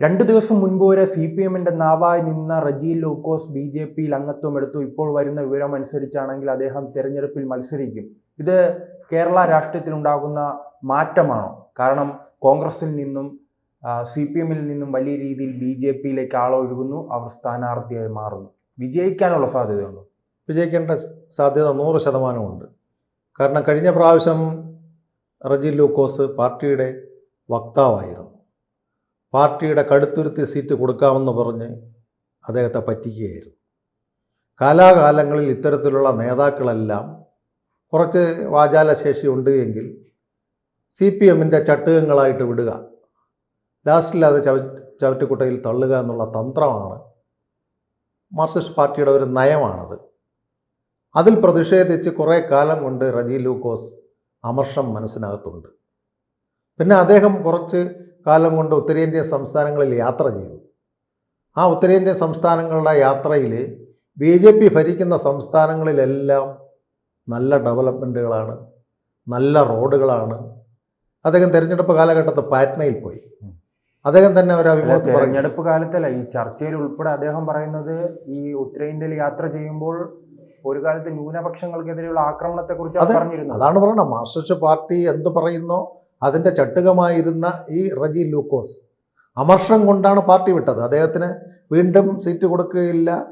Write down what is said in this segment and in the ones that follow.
രണ്ടു ദിവസം മുൻപ് വരെ സി പി എമ്മിന്റെ നാവായി നിന്ന റജി ലൂക്കോസ് ബി ജെ പിയിൽ അംഗത്വം എടുത്തു. ഇപ്പോൾ വരുന്ന വിവരം അനുസരിച്ചാണെങ്കിൽ അദ്ദേഹം തെരഞ്ഞെടുപ്പിൽ മത്സരിക്കും. ഇത് കേരള രാഷ്ട്രീയത്തിൽ ഉണ്ടാകുന്ന മാറ്റമാണോ? കാരണം കോൺഗ്രസിൽ നിന്നും സി പി എമ്മിൽ നിന്നും വലിയ രീതിയിൽ ബി ജെ പിയിലേക്ക് ആളൊഴുകുന്നു അവർ സ്ഥാനാർത്ഥിയായി മാറുന്നു. വിജയിക്കാനുള്ള സാധ്യതയുണ്ടോ? വിജയിക്കേണ്ട സാധ്യത നൂറ് ശതമാനമുണ്ട്. കാരണം കഴിഞ്ഞ പ്രാവശ്യം റജി ലൂക്കോസ് പാർട്ടിയുടെ വക്താവായിരുന്നു. പാർട്ടിയുടെ കടുത്തുരുത്തി സീറ്റ് കൊടുക്കാമെന്ന് പറഞ്ഞ് അദ്ദേഹത്തെ പറ്റിക്കുകയായിരുന്നു. കാലാകാലങ്ങളിൽ ഇത്തരത്തിലുള്ള നേതാക്കളെല്ലാം കുറച്ച് വാചാലശേഷി ഉണ്ട് എങ്കിൽ സി പി എമ്മിന്റെ ചട്ടുകങ്ങളായിട്ട് വിടുക ലാസ്റ്റിൽ അത് ചവ ചവറ്റുകുട്ടയിൽ തള്ളുക എന്നുള്ള തന്ത്രമാണ് മാർക്സിസ്റ്റ് പാർട്ടിയുടെ ഒരു നയമാണത്. അതിൽ പ്രതിഷേധിച്ച് കുറേ കാലം കൊണ്ട് റജി ലൂക്കോസ് അമർഷം മനസ്സിനകത്തുണ്ട്. പിന്നെ അദ്ദേഹം കുറച്ച് കാലം കൊണ്ട് ഉത്തരേന്ത്യൻ സംസ്ഥാനങ്ങളിൽ യാത്ര ചെയ്തു. ആ ഉത്തരേന്ത്യൻ സംസ്ഥാനങ്ങളുടെ യാത്രയിൽ ബി ജെ പി ഭരിക്കുന്ന സംസ്ഥാനങ്ങളിലെല്ലാം നല്ല ഡെവലപ്മെന്റുകളാണ് നല്ല റോഡുകളാണ്. അദ്ദേഹം തിരഞ്ഞെടുപ്പ് കാലഘട്ടത്ത് പാറ്റ്നയിൽ പോയി. അദ്ദേഹം തന്നെ ഒരു അഭിമുഖത്തിൽ തെരഞ്ഞെടുപ്പ് കാലത്തല്ല ഈ ചർച്ചയിൽ ഉൾപ്പെടെ അദ്ദേഹം പറയുന്നത് ഈ ഉത്തരേന്ത്യയിൽ യാത്ര ചെയ്യുമ്പോൾ ഒരു കാലത്ത് ന്യൂനപക്ഷങ്ങൾക്കെതിരെയുള്ള ആക്രമണത്തെക്കുറിച്ച് പറഞ്ഞിരുന്നു അതാണ് പറയുന്നത് മാർക്സിസ്റ്റ് പാർട്ടി എന്ത് പറയുന്നോ അതിന്റെ ചട്ടുകമായിരുന്ന ഈ റജി ലൂക്കോസ് അമർഷം കൊണ്ടാണ് പാർട്ടി വിട്ടത്. അദ്ദേഹത്തിന് വീണ്ടും സീറ്റ് കൊടുക്കുകയില്ല.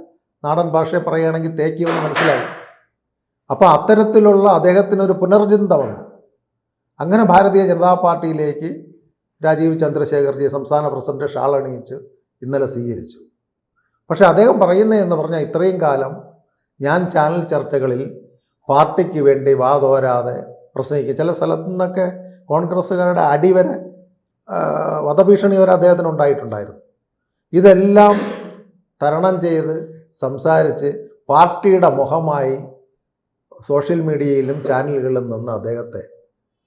നാടൻ ഭാഷയെ പറയുകയാണെങ്കിൽ തേക്കിയെന്ന് മനസ്സിലായി. അപ്പോൾ അത്തരത്തിലുള്ള അദ്ദേഹത്തിനൊരു പുനർചിന്ത വന്നു. അങ്ങനെ ഭാരതീയ ജനതാ പാർട്ടിയിലേക്ക് രാജീവ് ചന്ദ്രശേഖർജി സംസ്ഥാന പ്രസിഡന്റ് ഷാൾ അണിയിച്ച് ഇന്നലെ സ്വീകരിച്ചു. പക്ഷേ അദ്ദേഹം പറയുന്നത് എന്ന് പറഞ്ഞാൽ ഇത്രയും കാലം ഞാൻ ചാനൽ ചർച്ചകളിൽ പാർട്ടിക്ക് വേണ്ടി വാതോരാതെ പ്രസംഗിക്കുക. ചില സ്ഥലത്തു നിന്നൊക്കെ കോൺഗ്രസ്സുകാരുടെ അടിവരെ ആ, വധഭീഷണി വരെ അദ്ദേഹത്തിന് ഉണ്ടായിട്ടുണ്ടായിരുന്നു. ഇതെല്ലാം തരണം ചെയ്ത് സംസാരിച്ച് പാർട്ടിയുടെ മുഖമായി സോഷ്യൽ മീഡിയയിലും ചാനലുകളിലും നിന്ന് അദ്ദേഹത്തെ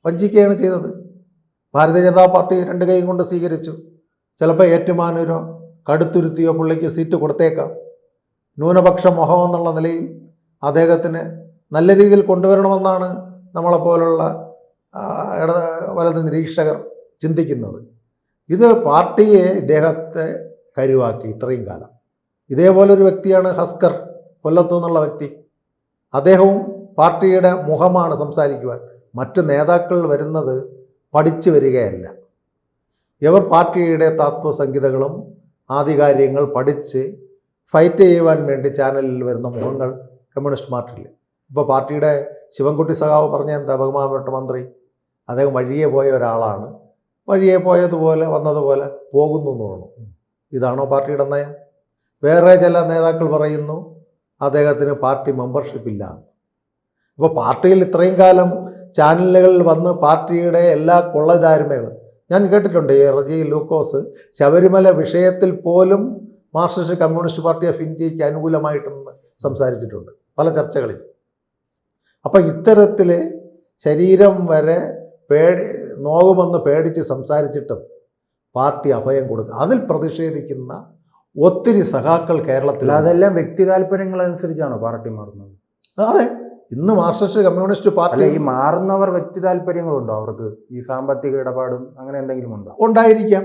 വഞ്ചിക്കുകയാണ് ചെയ്തത്. ഭാരതീയ ജനതാ പാർട്ടി രണ്ട് കൈയും കൊണ്ട് സ്വീകരിച്ചു. ചിലപ്പോൾ ഏറ്റുമാനൂരോ കടുത്തുരുത്തിയോ പുള്ളിക്ക് സീറ്റ് കൊടുത്തേക്കാം. ന്യൂനപക്ഷ മുഖം എന്നുള്ള നിലയിൽ അദ്ദേഹത്തിന് നല്ല രീതിയിൽ കൊണ്ടുവരണമെന്നാണ് നമ്മളെപ്പോലുള്ള ഇട വലത് നിരീക്ഷകർ ചിന്തിക്കുന്നത്. ഇത് പാർട്ടിയെ ഇദ്ദേഹത്തെ കരുവാക്കി ഇത്രയും കാലം. ഇതേപോലൊരു വ്യക്തിയാണ് ഹസ്കർ കൊല്ലത്തു നിന്നുള്ള വ്യക്തി. അദ്ദേഹവും പാർട്ടിയുടെ മുഖമാണ് സംസാരിക്കുവാൻ. മറ്റു നേതാക്കൾ വരുന്നത് പഠിച്ചു വരികയല്ല. ഇവർ പാർട്ടിയുടെ തത്വസംഹിതകളും ആധികാര്യങ്ങൾ പഠിച്ച് ഫൈറ്റ് ചെയ്യുവാൻ വേണ്ടി ചാനലിൽ വരുന്ന മുഖങ്ങൾ കമ്മ്യൂണിസ്റ്റ് പാർട്ടിയിൽ ഇപ്പോൾ പാർട്ടിയുടെ ശിവൻകുട്ടി സഖാവ് പറഞ്ഞ എന്താ ബഹുമാനപ്പെട്ട മന്ത്രി അദ്ദേഹം വഴിയെ പോയ ഒരാളാണ്. വഴിയെ പോയതുപോലെ വന്നതുപോലെ പോകുന്നു എന്ന് പറഞ്ഞു ഇതാണോ പാർട്ടിയുടെ നയം? വേറെ ചില നേതാക്കൾ പറയുന്നു അദ്ദേഹത്തിന് പാർട്ടി മെമ്പർഷിപ്പ് ഇല്ല അപ്പോൾ പാർട്ടിയിൽ ഇത്രയും കാലം ചാനലുകളിൽ വന്ന് പാർട്ടിയുടെ എല്ലാ കൊള്ളധാരമകളും ഞാൻ കേട്ടിട്ടുണ്ട് റജി ലൂക്കോസ് ശബരിമല വിഷയത്തിൽ പോലും മാർക്സിസ്റ്റ് കമ്മ്യൂണിസ്റ്റ് പാർട്ടി ഓഫ് ഇന്ത്യയ്ക്ക് അനുകൂലമായിട്ടെന്ന് സംസാരിച്ചിട്ടുണ്ട് പല ചർച്ചകളിൽ അപ്പം ഇത്തരത്തിൽ ശരീരം വരെ പേടി നോകുമെന്ന് പേടിച്ച് സംസാരിച്ചിട്ടും പാർട്ടി അഭയം കൊടുക്കുക അതിൽ പ്രതിഷേധിക്കുന്ന ഒത്തിരി സഖാക്കൾ കേരളത്തിൽ അതെല്ലാം വ്യക്തി താല്പര്യങ്ങൾ അനുസരിച്ചാണോ പാർട്ടി മാറുന്നത്? അതെ. ഇന്ന് മാർക്സിസ്റ്റ് കമ്മ്യൂണിസ്റ്റ് പാർട്ടി ഈ മാറുന്നവർ വ്യക്തി താല്പര്യങ്ങളുണ്ടോ? അവർക്ക് ഈ സാമ്പത്തിക ഇടപാടും അങ്ങനെ എന്തെങ്കിലും ഉണ്ടോ? ഉണ്ടായിരിക്കാം.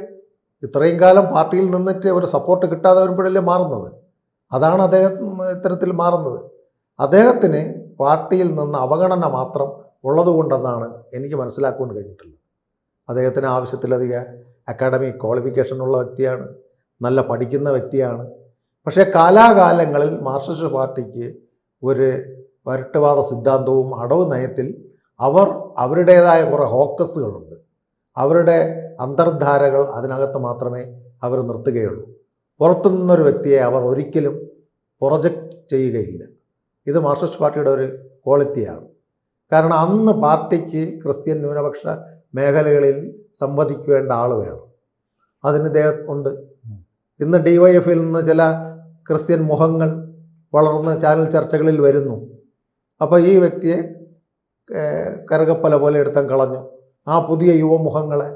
ഇത്രയും കാലം പാർട്ടിയിൽ നിന്നിട്ട് ഒരു സപ്പോർട്ട് കിട്ടാതെ വരുമ്പോഴല്ലേ മാറുന്നത്? അതാണ് അദ്ദേഹം ഇത്തരത്തിൽ മാറുന്നത്. അദ്ദേഹത്തിന് പാർട്ടിയിൽ നിന്ന് അവഗണന മാത്രം ഉള്ളതുകൊണ്ടെന്നാണ് എനിക്ക് മനസ്സിലാക്കുവാൻ കഴിഞ്ഞിട്ടുള്ളത്. അദ്ദേഹത്തിന് ആവശ്യത്തിലധികം അക്കാഡമിക് ക്വാളിഫിക്കേഷൻ ഉള്ള വ്യക്തിയാണ് നല്ല പഠിക്കുന്ന വ്യക്തിയാണ്. പക്ഷേ കാലാകാലങ്ങളിൽ മാർക്സിസ്റ്റ് പാർട്ടിക്ക് ഒരു വരട്ടുവാദ സിദ്ധാന്തവും അടവ് നയത്തിൽ അവർ അവരുടേതായ കുറേ ഹോക്കസുകളുണ്ട്. അവരുടെ അന്തർധാരകൾ അതിനകത്ത് മാത്രമേ അവർ നിർത്തുകയുള്ളൂ. പുറത്തു നിന്നൊരു വ്യക്തിയെ അവർ ഒരിക്കലും പ്രൊജക്റ്റ് ചെയ്യുകയില്ല. ഇത് മാർക്സിസ്റ്റ് പാർട്ടിയുടെ ഒരു ക്വാളിറ്റിയാണ്. കാരണം അന്ന് പാർട്ടിക്ക് ക്രിസ്ത്യൻ ന്യൂനപക്ഷ മേഖലകളിൽ സംവദിക്കേണ്ട ആൾ വേണം. അതിന് ഇദ്ദേഹം ഉണ്ട്. ഇന്ന് ഡി വൈ എഫിൽ നിന്ന് ചില ക്രിസ്ത്യൻ മുഖങ്ങൾ വളർന്ന് ചാനൽ ചർച്ചകളിൽ വരുന്നു. അപ്പോൾ ഈ വ്യക്തിയെ കറുകപ്പല പോലെ എടുത്തം കളഞ്ഞു. ആ പുതിയ യുവമുഖങ്ങളെ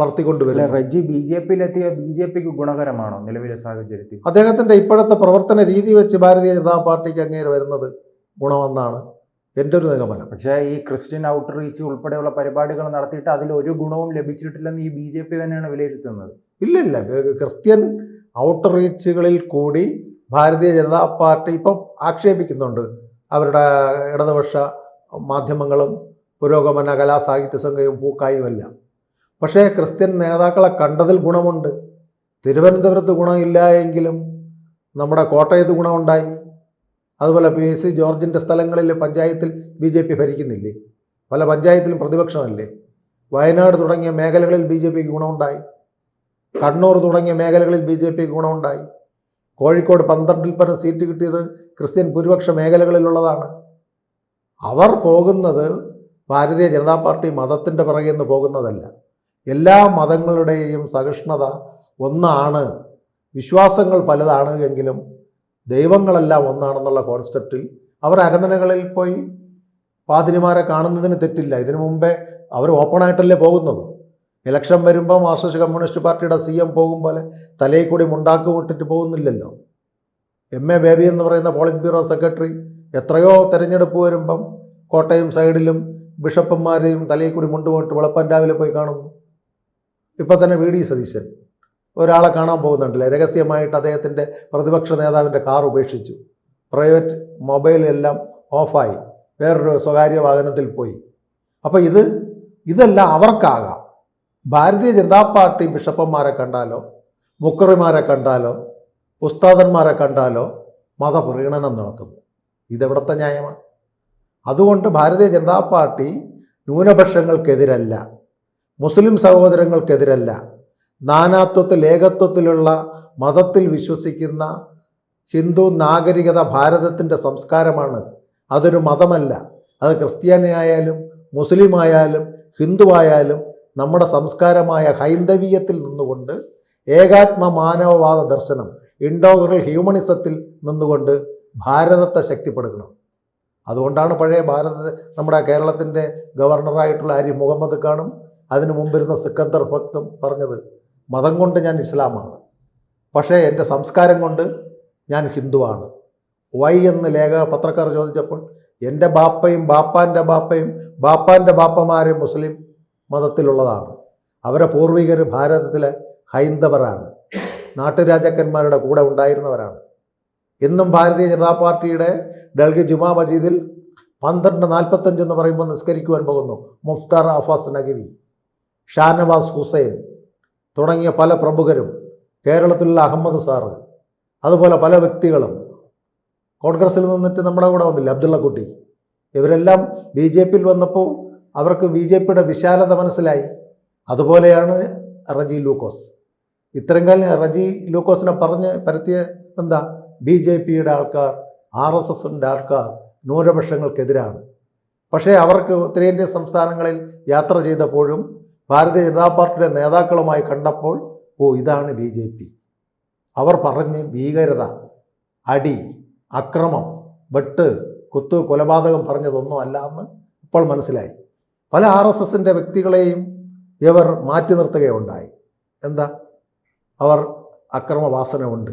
വളർത്തിക്കൊണ്ടുവരും റജി ബി ജെ പിയിലെത്തിയ ബി ജെ പിക്ക് ഗുണകരമാണോ നിലവിലെ സാഹചര്യത്തിൽ? അദ്ദേഹത്തിന്റെ ഇപ്പോഴത്തെ പ്രവർത്തന രീതി വെച്ച് ഭാരതീയ ജനതാ പാർട്ടിക്ക് അങ്ങേര് വരുന്നത് ഗുണമെന്നാണ് എന്റെ ഒരു നിഗമനം. പക്ഷേ ഈ ക്രിസ്ത്യൻ ഔട്ട്റീച്ച് ഉൾപ്പെടെയുള്ള പരിപാടികൾ നടത്തിയിട്ട് അതിൽ ഒരു ഗുണവും ലഭിച്ചിട്ടില്ലെന്ന് ഈ ബി ജെ പി തന്നെയാണ് വിലയിരുത്തുന്നത്. ഇല്ലില്ല ക്രിസ്ത്യൻ ഔട്ട് റീച്ചുകളിൽ കൂടി ഭാരതീയ ജനതാ പാർട്ടി ഇപ്പം ആക്ഷേപിക്കുന്നുണ്ട്. അവരുടെ ഇടതുപക്ഷ മാധ്യമങ്ങളും പുരോഗമന കലാ സാഹിത്യ സംഘവും പൂക്കായുമെല്ലാം. പക്ഷേ ക്രിസ്ത്യൻ നേതാക്കളെ കണ്ടതിൽ ഗുണമുണ്ട്. തിരുവനന്തപുരത്ത് ഗുണമില്ല എങ്കിലും നമ്മുടെ കോട്ടയത്ത് ഗുണമുണ്ടായി. അതുപോലെ പി സി ജോർജിന്റെ സ്ഥലങ്ങളിൽ പഞ്ചായത്തിൽ ബി ജെ പി ഭരിക്കുന്നില്ലേ? പല പഞ്ചായത്തിലും പ്രതിപക്ഷമല്ലേ? വയനാട് തുടങ്ങിയ മേഖലകളിൽ ബി ജെ പിക്ക് ഗുണമുണ്ടായി. കണ്ണൂർ തുടങ്ങിയ മേഖലകളിൽ ബി ജെ പിക്ക് ഗുണമുണ്ടായി. കോഴിക്കോട് പന്ത്രണ്ടിൽ പരം സീറ്റ് കിട്ടിയത് ക്രിസ്ത്യൻ ഭൂരിപക്ഷ മേഖലകളിലുള്ളതാണ്. അവർ പോകുന്നത് ഭാരതീയ ജനതാ പാർട്ടി മതത്തിന്റെ പിറകെ നിന്ന് പോകുന്നതല്ല. എല്ലാ മതങ്ങളുടെയും സഹിഷ്ണുത ഒന്നാണ്. വിശ്വാസങ്ങൾ പലതാണ് എങ്കിലും ദൈവങ്ങളെല്ലാം ഒന്നാണെന്നുള്ള കോൺസെപ്റ്റിൽ അവർ അരമനകളിൽ പോയി പാതിരിമാരെ കാണുന്നതിന് തെറ്റില്ല. ഇതിനു മുമ്പേ അവർ ഓപ്പണായിട്ടല്ലേ പോകുന്നത്? ഇലക്ഷൻ വരുമ്പോൾ മാർക്സിസ്റ്റ് കമ്മ്യൂണിസ്റ്റ് പാർട്ടിയുടെ സി എം പോകും പോലെ തലയിൽ കൂടി മുണ്ടാക്കി വിട്ടിട്ട് പോകുന്നില്ലല്ലോ. എം എ ബേബി എന്ന് പറയുന്ന പോളിറ്റ് ബ്യൂറോ സെക്രട്ടറി എത്രയോ തെരഞ്ഞെടുപ്പ് വരുമ്പം കോട്ടയം സൈഡിലും ബിഷപ്പന്മാരെയും തലയിൽ കൂടി മുണ്ടുപോയിട്ട് വെളുപ്പൻ രാവിലെ പോയി കാണുന്നു. ഇപ്പം തന്നെ വി ഡി സതീശൻ ഒരാളെ കാണാൻ പോകുന്നുണ്ടല്ലേ? രഹസ്യമായിട്ട് അദ്ദേഹത്തിന്റെ പ്രതിപക്ഷ നേതാവിന്റെ കാർ ഉപേക്ഷിച്ചു. പ്രൈവറ്റ് മൊബൈലെല്ലാം ഓഫായി. വേറൊരു സ്വകാര്യ വാഹനത്തിൽ പോയി. അപ്പോൾ ഇത് ഇതെല്ലാം അവർക്കാകാം. ഭാരതീയ ജനതാ പാർട്ടി ബിഷപ്പന്മാരെ കണ്ടാലോ? മുക്കറിമാരെ കണ്ടാലോ? ഉസ്താദന്മാരെ കണ്ടാലോ? മതപ്രീണനം നടത്തുന്നു. ഇതെവിടുത്തെ ന്യായമാണ്? അതുകൊണ്ട് ഭാരതീയ ജനതാ പാർട്ടി ന്യൂനപക്ഷങ്ങൾക്കെതിരല്ല. മുസ്ലിം സഹോദരങ്ങൾക്കെതിരല്ല. നാനാത്വത്തിൽ ഏകത്വത്തിലുള്ള മതത്തിൽ വിശ്വസിക്കുന്ന ഹിന്ദു നാഗരികത ഭാരതത്തിന്റെ സംസ്കാരമാണ്. അതൊരു മതമല്ല. അത് ക്രിസ്ത്യാനിയായാലും മുസ്ലിം ആയാലും ഹിന്ദുവായാലും നമ്മുടെ സംസ്കാരമായ ഹൈന്ദവീയത്തിൽ നിന്നുകൊണ്ട് ഏകാത്മ മാനവവാദ ദർശനം ഇൻഡോഗ്രൽ ഹ്യൂമണിസത്തിൽ നിന്നുകൊണ്ട് ഭാരതത്തെ ശക്തിപ്പെടുത്തണം അതുകൊണ്ടാണ് പഴയ ഭാരത നമ്മുടെ കേരളത്തിന്റെ ഗവർണറായിട്ടുള്ള ആര്യ മുഹമ്മദ് ഖാനും അതിനു മുമ്പിരുന്ന സിക്കന്ദർ ഭക്തും പറഞ്ഞത് മതം കൊണ്ട് ഞാൻ ഇസ്ലാമാണ് പക്ഷേ എന്റെ സംസ്കാരം കൊണ്ട് ഞാൻ ഹിന്ദുവാണ്. വൈ എന്ന് ലേഖ പത്രക്കാർ ചോദിച്ചപ്പോൾ എന്റെ ബാപ്പയും ബാപ്പാന്റെ ബാപ്പയും ബാപ്പാന്റെ ബാപ്പമാരും മുസ്ലിം മതത്തിലുള്ളതാണ്. അവരെ പൂർവികർ ഭാരതത്തിലെ ഹൈന്ദവരാണ്. നാട്ടുരാജാക്കന്മാരുടെ കൂടെ ഉണ്ടായിരുന്നവരാണ്. ഇന്നും ഭാരതീയ ജനതാ പാർട്ടിയുടെ ഡൽഹി ജുമാ മജീദിൽ പന്ത്രണ്ട് നാൽപ്പത്തഞ്ച് എന്ന് പറയുമ്പോൾ നിസ്കരിക്കുവാൻ പോകുന്നു. മുഫ്താർ അഫാസ് നഗവി ഷാനവാസ് ഹുസൈൻ തുടങ്ങിയ പല പ്രമുഖരും കേരളത്തിലുള്ള അഹമ്മദ് സാറ് അതുപോലെ പല വ്യക്തികളും കോൺഗ്രസ്സിൽ നിന്നിട്ട് നമ്മുടെ കൂടെ വന്നില്ല അബ്ദുള്ള കുട്ടി. ഇവരെല്ലാം ബി ജെ പിയിൽ വന്നപ്പോൾ അവർക്ക് ബി ജെ പിയുടെ വിശാലത മനസ്സിലായി. അതുപോലെയാണ് റജി ലൂക്കോസ്. ഇത്രയും കാലം റജി ലൂക്കോസിനെ പറഞ്ഞ് പരത്തിയ എന്താ ബി ജെ പിയുടെ ആൾക്കാർ ആർ എസ് എസിന്റെ ആൾക്കാർ ന്യൂനപക്ഷങ്ങൾക്കെതിരാണ്. പക്ഷേ അവർക്ക് ഉത്തരേന്ത്യൻ സംസ്ഥാനങ്ങളിൽ യാത്ര ചെയ്തപ്പോഴും ഭാരതീയ ജനതാ പാർട്ടിയുടെ നേതാക്കളുമായി കണ്ടപ്പോൾ ഓ ഇതാണ് ബി ജെ പി. അവർ പറഞ്ഞ് ഭീകരത അടി അക്രമം വെട്ട് കുത്ത് കൊലപാതകം പറഞ്ഞതൊന്നും അല്ല എന്ന് ഇപ്പോൾ മനസ്സിലായി. പല ആർ എസ് എസിന്റെ വ്യക്തികളെയും ഇവർ മാറ്റി നിർത്തുകയുണ്ടായി. എന്താ? അവർ അക്രമവാസന ഉണ്ട്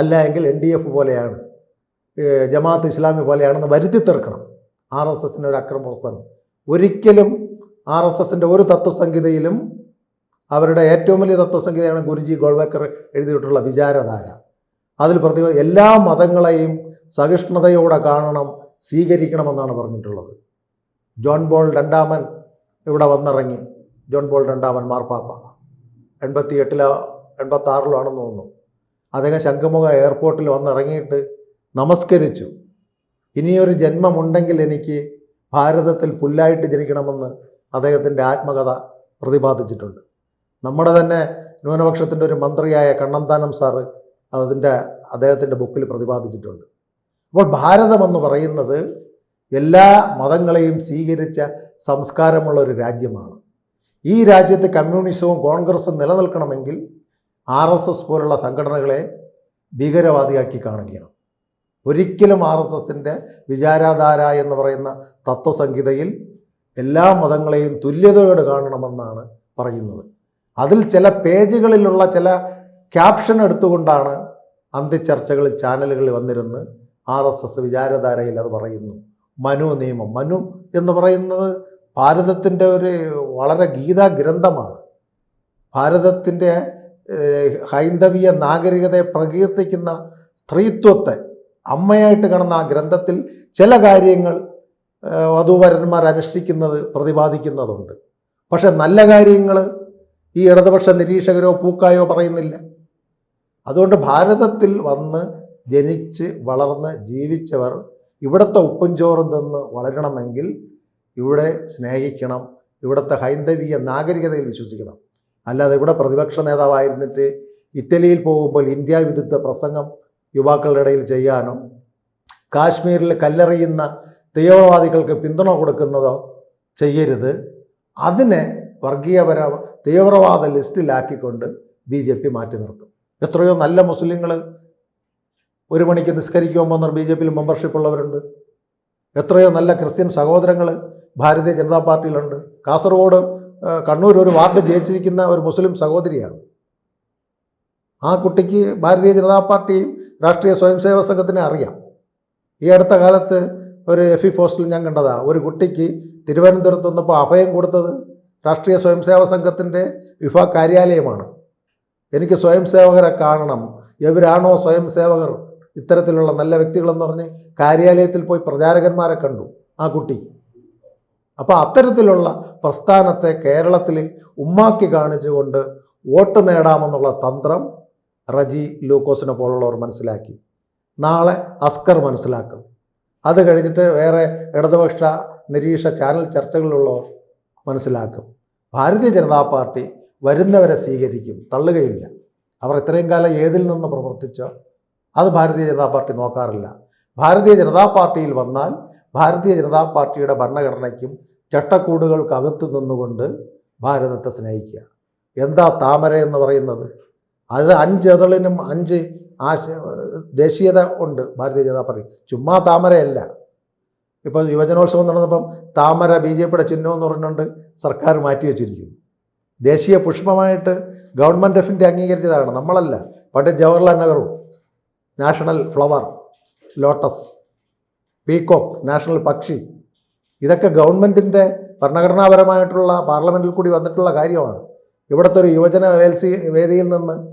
അല്ല എങ്കിൽ എൻ ഡി എഫ് പോലെയാണ് ജമാഅത്ത് ഇസ്ലാമി പോലെയാണെന്ന് വരുത്തി തീർക്കണം. ആർ എസ് എസിന്റെ ഒരു അക്രമ പ്രസ്ഥാനം ഒരിക്കലും ആർ എസ് എസിന്റെ ഒരു തത്വസംഹിതയിലും അവരുടെ ഏറ്റവും വലിയ തത്വസംഹിതയാണ് ഗുരുജി ഗോൾവേക്കർ എഴുതിയിട്ടുള്ള വിചാരധാര. അതിൽ പ്രതി എല്ലാ മതങ്ങളെയും സഹിഷ്ണുതയോടെ കാണണം സ്വീകരിക്കണമെന്നാണ് പറഞ്ഞിട്ടുള്ളത്. ജോൺ ബോൾ രണ്ടാമൻ ഇവിടെ വന്നിറങ്ങി. ജോൺ ബോൾ രണ്ടാമൻ മാർപ്പാപ്പ. എൺപത്തി എട്ടിലോ എൺപത്തി ആറിലോ ആണെന്ന് തോന്നുന്നു. അദ്ദേഹം ശംഖുമുഖ എയർപോർട്ടിൽ വന്നിറങ്ങിയിട്ട് നമസ്കരിച്ചു. ഇനിയൊരു ജന്മമുണ്ടെങ്കിൽ എനിക്ക് ഭാരതത്തിൽ പുല്ലായിട്ട് ജനിക്കണമെന്ന് അദ്ദേഹത്തിന്റെ ആത്മകഥ പ്രതിപാദിച്ചിട്ടുണ്ട്. നമ്മുടെ തന്നെ ന്യൂനപക്ഷത്തിന്റെ ഒരു മന്ത്രിയായ കണ്ണന്താനം സാറ് അതിന്റെ അദ്ദേഹത്തിന്റെ ബുക്കിൽ പ്രതിപാദിച്ചിട്ടുണ്ട്. അപ്പോൾ ഭാരതമെന്ന് പറയുന്നത് എല്ലാ മതങ്ങളെയും സ്വീകരിച്ച സംസ്കാരമുള്ള ഒരു രാജ്യമാണ്. ഈ രാജ്യത്ത് കമ്മ്യൂണിസവും കോൺഗ്രസും നിലനിൽക്കണമെങ്കിൽ ആർ എസ് എസ് പോലുള്ള സംഘടനകളെ ഭീകരവാദിയാക്കി കാണുകയാണ്. ഒരിക്കലും ആർ എസ് എസിന്റെ വിചാരാധാര എന്ന് പറയുന്ന തത്വസംഹിതയിൽ എല്ലാ മതങ്ങളെയും തുല്യതയോട് കാണണമെന്നാണ് പറയുന്നത്. അതിൽ ചില പേജുകളിലുള്ള ചില ക്യാപ്ഷൻ എടുത്തുകൊണ്ടാണ് അന്ത്യചർച്ചകൾ ചാനലുകളിൽ വന്നിരുന്ന് ആർ എസ് എസ് വിചാരധാരയിൽ അത് പറയുന്നു. മനു നിയമം. മനു എന്ന് പറയുന്നത് ഭാരതത്തിന്റെ ഒരു വളരെ ഗീതാ ഗ്രന്ഥമാണ് ഭാരതത്തിന്റെ ഹൈന്ദവീയ നാഗരികതയെ പ്രകീർത്തിക്കുന്ന സ്ത്രീത്വത്തെ അമ്മയായിട്ട് കാണുന്ന ആ ഗ്രന്ഥത്തിൽ ചില കാര്യങ്ങൾ വധൂവരന്മാർ അനുഷ്ഠിക്കുന്നത് പ്രതിപാദിക്കുന്നതുണ്ട്. പക്ഷെ നല്ല കാര്യങ്ങൾ ഈ ഇടതുപക്ഷ നിരീക്ഷകരോ പൂക്കായോ പറയുന്നില്ല. അതുകൊണ്ട് ഭാരതത്തിൽ വന്ന് ജനിച്ച് വളർന്ന് ജീവിച്ചവർ ഇവിടുത്തെ ഉപ്പും ചോറും തിന്ന് വളരണമെങ്കിൽ ഇവിടെ സ്നേഹിക്കണം ഇവിടുത്തെ ഹൈന്ദവീയ നാഗരികതയിൽ വിശ്വസിക്കണം. അല്ലാതെ ഇവിടെ പ്രതിപക്ഷ നേതാവായിരുന്നിട്ട് ഇറ്റലിയിൽ പോകുമ്പോൾ ഇന്ത്യ വിരുദ്ധ പ്രസംഗം യുവാക്കളുടെ ഇടയിൽ ചെയ്യാനോ കാശ്മീരിൽ കല്ലെറിയുന്ന തീവ്രവാദികൾക്ക് പിന്തുണ കൊടുക്കുന്നതോ ചെയ്യരുത്. അതിനെ വർഗീയപര തീവ്രവാദ ലിസ്റ്റിലാക്കിക്കൊണ്ട് ബി ജെ പി മാറ്റി നിർത്തും. എത്രയോ നല്ല മുസ്ലിങ്ങൾ ഒരു മണിക്ക് നിസ്കരിക്കുമ്പോൾ വന്നവർ ബി ജെ പിയിൽ മെമ്പർഷിപ്പ് ഉള്ളവരുണ്ട്. എത്രയോ നല്ല ക്രിസ്ത്യൻ സഹോദരങ്ങൾ ഭാരതീയ ജനതാ പാർട്ടിയിലുണ്ട്. കാസർഗോഡ് കണ്ണൂർ ഒരു വാർഡ് ജയിച്ചിരിക്കുന്ന ഒരു മുസ്ലിം സഹോദരിയാണ്. ആ കുട്ടിക്ക് ഭാരതീയ ജനതാ പാർട്ടിയും രാഷ്ട്രീയ സ്വയംസേവക സംഘത്തിനെ അറിയാം. ഈ അടുത്ത കാലത്ത് ഒരു എഫ് ഇ പോസ്റ്റിൽ ഞാൻ കണ്ടതാ. ഒരു കുട്ടിക്ക് തിരുവനന്തപുരത്ത് വന്നപ്പോൾ അഭയം കൊടുത്തത് രാഷ്ട്രീയ സ്വയം സേവക സംഘത്തിന്റെ വിഭാഗ കാര്യാലയമാണ്. എനിക്ക് സ്വയം സേവകരെ കാണണം. എവരാണോ സ്വയം സേവകർ ഇത്തരത്തിലുള്ള നല്ല വ്യക്തികളെന്ന് പറഞ്ഞ് കാര്യാലയത്തിൽ പോയി പ്രചാരകന്മാരെ കണ്ടു ആ കുട്ടി. അപ്പോൾ അത്തരത്തിലുള്ള പ്രസ്ഥാനത്തെ കേരളത്തിൽ ഉമ്മാക്കി കാണിച്ചുകൊണ്ട് വോട്ട് നേടാമെന്നുള്ള തന്ത്രം റജി ലൂക്കോസിനെ പോലുള്ളവർ മനസ്സിലാക്കി. നാളെ അസ്കർ മനസ്സിലാക്കും. അത് കഴിഞ്ഞിട്ട് വേറെ ഇടതുപക്ഷ നിരീക്ഷ ചാനൽ ചർച്ചകളിലുള്ളവർ മനസ്സിലാക്കും. ഭാരതീയ ജനതാ പാർട്ടി വരുന്നവരെ സ്വീകരിക്കും. തള്ളുകയില്ല. അവർ ഇത്രയും കാലം ഏതിൽ നിന്ന് പ്രവർത്തിച്ചോ അത് ഭാരതീയ ജനതാ പാർട്ടി നോക്കാറില്ല. ഭാരതീയ ജനതാ പാർട്ടിയിൽ വന്നാൽ ഭാരതീയ ജനതാ പാർട്ടിയുടെ ഭരണഘടനയ്ക്കും ചട്ടക്കൂടുകൾക്കകത്ത് നിന്നുകൊണ്ട് ഭാരതത്തെ സ്നേഹിക്കുക. എന്താ താമര എന്ന് പറയുന്നത്? അത് അഞ്ച് എതളിനും അഞ്ച് ആശ ദേശീയത ഉണ്ട്. ഭാരതീയ ജനതാ പാർട്ടി. ചുമ്മാ താമരയല്ല. ഇപ്പോൾ യുവജനോത്സവം നടന്നപ്പം താമര ബി ജെ പിയുടെ ചിഹ്നം എന്ന് പറഞ്ഞുകൊണ്ട് സർക്കാർ മാറ്റി വെച്ചിരിക്കുന്നു. ദേശീയ പുഷ്പമായിട്ട് ഗവൺമെന്റ് ഇന്ത്യ അംഗീകരിച്ചതാണ്. നമ്മളല്ല. Pandit Jawaharlal Nehru national flower lotus peacock national പക്ഷി. ഇതൊക്കെ ഗവൺമെന്റിന്റെ ഭരണഘടനാപരമായിട്ടുള്ള പാർലമെന്റിൽ കൂടി വന്നിട്ടുള്ള കാര്യമാണ്. ഇവിടുത്തെ ഒരു യുവജന വേൽസി വേദിയിൽ നിന്ന്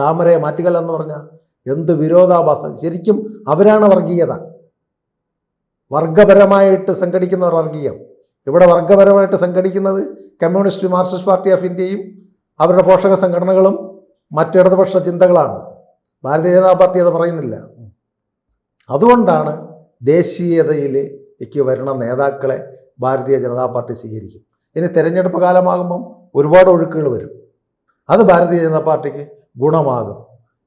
താമരയെ മാറ്റുകല്ലെന്ന് പറഞ്ഞാൽ എന്ത് വിരോധാഭാസം? ശരിക്കും അവരാണ് വർഗീയത. വർഗപരമായിട്ട് സംഘടിക്കുന്നവർ വർഗീയം. ഇവിടെ വർഗപരമായിട്ട് സംഘടിക്കുന്നത് കമ്മ്യൂണിസ്റ്റ് മാർക്സിസ്റ്റ് പാർട്ടി ഓഫ് ഇന്ത്യയും അവരുടെ പോഷക സംഘടനകളും മറ്റിടതുപക്ഷ ചിന്തകളാണ്. ഭാരതീയ ജനതാ പാർട്ടി അത് പറയുന്നില്ല. അതുകൊണ്ടാണ് ദേശീയതയിലേക്ക് വരുന്ന നേതാക്കളെ ഭാരതീയ ജനതാ പാർട്ടി സ്വീകരിക്കും. ഇനി തെരഞ്ഞെടുപ്പ് കാലമാകുമ്പം ഒരുപാട് ഒഴുക്കുകൾ വരും. അത് ഭാരതീയ ജനതാ പാർട്ടിക്ക് ഗുണമാകും.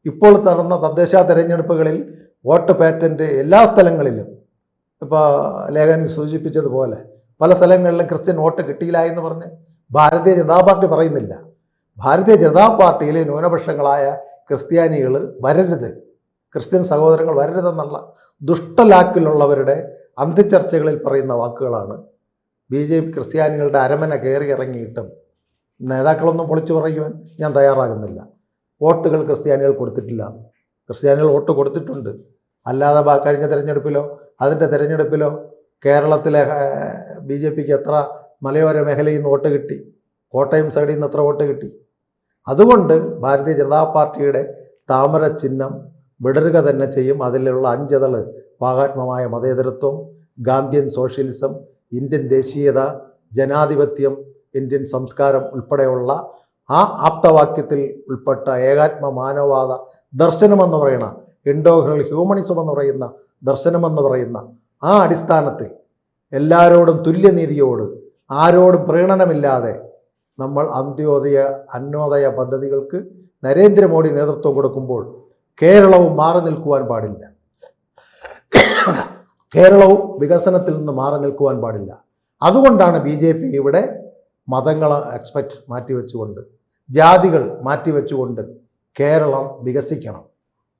ഇപ്പോൾ നടന്ന തദ്ദേശ തെരഞ്ഞെടുപ്പുകളിൽ വോട്ട് പാറ്റന്റ് എല്ലാ സ്ഥലങ്ങളിലും ഇപ്പോൾ ലേഖകൻ സൂചിപ്പിച്ചതുപോലെ പല സ്ഥലങ്ങളിലും ക്രിസ്ത്യൻ വോട്ട് കിട്ടിയില്ല എന്ന് പറഞ്ഞ് ഭാരതീയ ജനതാ പാർട്ടി പറയുന്നില്ല. ഭാരതീയ ജനതാ പാർട്ടിയിലെ ന്യൂനപക്ഷങ്ങളായ ക്രിസ്ത്യാനികൾ വരരുത് ക്രിസ്ത്യൻ സഹോദരങ്ങൾ വരരുതെന്നുള്ള ദുഷ്ടലാക്കിലുള്ളവരുടെ അന്ത്യചർച്ചകളിൽ പറയുന്ന വാക്കുകളാണ് ബി ജെ പി ക്രിസ്ത്യാനികളുടെ അരമന കയറി ഇറങ്ങിയിട്ടും നേതാക്കളൊന്നും പൊളിച്ചു പറയുവാൻ ഞാൻ തയ്യാറാകുന്നില്ല. വോട്ടുകൾ ക്രിസ്ത്യാനികൾ കൊടുത്തിട്ടില്ല. ക്രിസ്ത്യാനികൾ വോട്ട് കൊടുത്തിട്ടുണ്ട്. അല്ലാതെ കഴിഞ്ഞ തെരഞ്ഞെടുപ്പിലോ അതിന്റെ തെരഞ്ഞെടുപ്പിലോ കേരളത്തിലെ ബി ജെ പിക്ക് എത്ര മലയോര മേഖലയിൽ നിന്ന് വോട്ട് കിട്ടി? കോട്ടയം സൈഡിൽ നിന്ന് എത്ര വോട്ട് കിട്ടി? അതുകൊണ്ട് ഭാരതീയ ജനതാ പാർട്ടിയുടെ താമര ചിഹ്നം വിടരുക തന്നെ ചെയ്യും. അതിലുള്ള അഞ്ചതൾ പാകാത്മമായ മതേതരത്വം ഗാന്ധിയൻ സോഷ്യലിസം ഇന്ത്യൻ ദേശീയത ജനാധിപത്യം ഇന്ത്യൻ സംസ്കാരം ഉൾപ്പെടെയുള്ള ആ ആപ്തവാക്യത്തിൽ ഉൾപ്പെട്ട ഏകാത്മ മാനവവാദ ദർശനമെന്ന് പറയുന്ന ഇൻഡോഗ്രൽ ഹ്യൂമണിസം എന്ന് പറയുന്ന ദർശനമെന്ന് പറയുന്ന ആ അടിസ്ഥാനത്തിൽ എല്ലാവരോടും തുല്യനീതിയോട് ആരോടും പ്രീണനമില്ലാതെ നമ്മൾ അന്ത്യോദയ അന്നോദയ പദ്ധതികൾക്ക് നരേന്ദ്രമോദി നേതൃത്വം കൊടുക്കുമ്പോൾ കേരളവും മാറി നിൽക്കുവാൻ പാടില്ല. കേരളവും വികസനത്തിൽ നിന്ന് മാറി നിൽക്കുവാൻ പാടില്ല. അതുകൊണ്ടാണ് ബി ജെ പി ഇവിടെ മതങ്ങളെ എക്സ്പെക്റ്റ് മാറ്റിവെച്ചുകൊണ്ട് ജാതികൾ മാറ്റിവെച്ചുകൊണ്ട് കേരളം വികസിക്കണം.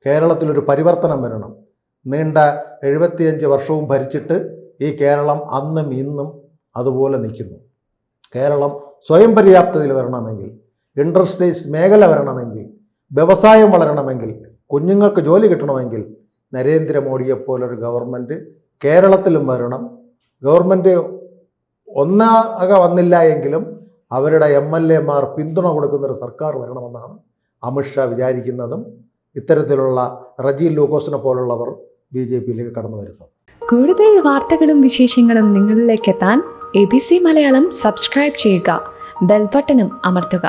കേരളത്തിലൊരു പരിവർത്തനം വരണം. നീണ്ട എഴുപത്തിയഞ്ച് വർഷവും ഭരിച്ചിട്ട് ഈ കേരളം അന്നും ഇന്നും അതുപോലെ നിൽക്കുന്നു. കേരളം സ്വയം പര്യാപ്തതയിൽ വരണമെങ്കിൽ ഇൻഡസ്ട്രീസ് മേഖല വരണമെങ്കിൽ വ്യവസായം വളരണമെങ്കിൽ കുഞ്ഞുങ്ങൾക്ക് ജോലി കിട്ടണമെങ്കിൽ നരേന്ദ്രമോദിയെ പോലൊരു ഗവൺമെന്റ് കേരളത്തിലും വരണം. ഗവൺമെന്റ് ഒന്നാകെ വന്നില്ല എങ്കിലും അവരുടെ എം എൽ എമാർ പിന്തുണ കൊടുക്കുന്നൊരു സർക്കാർ വരണമെന്നാണ് അമിത്ഷാ വിചാരിക്കുന്നതും ഇത്തരത്തിലുള്ള റജി ലൂക്കോസിനെ പോലുള്ളവർ ബി ജെ പിയിലേക്ക് കടന്നു വരുന്നത് കൂടുതൽ വാർത്തകളും വിശേഷങ്ങളും നിങ്ങളിലേക്ക് എത്താൻ A B C Malayalam subscribe ചെയ്യുക ബെൽബട്ടനും അമർത്തുക.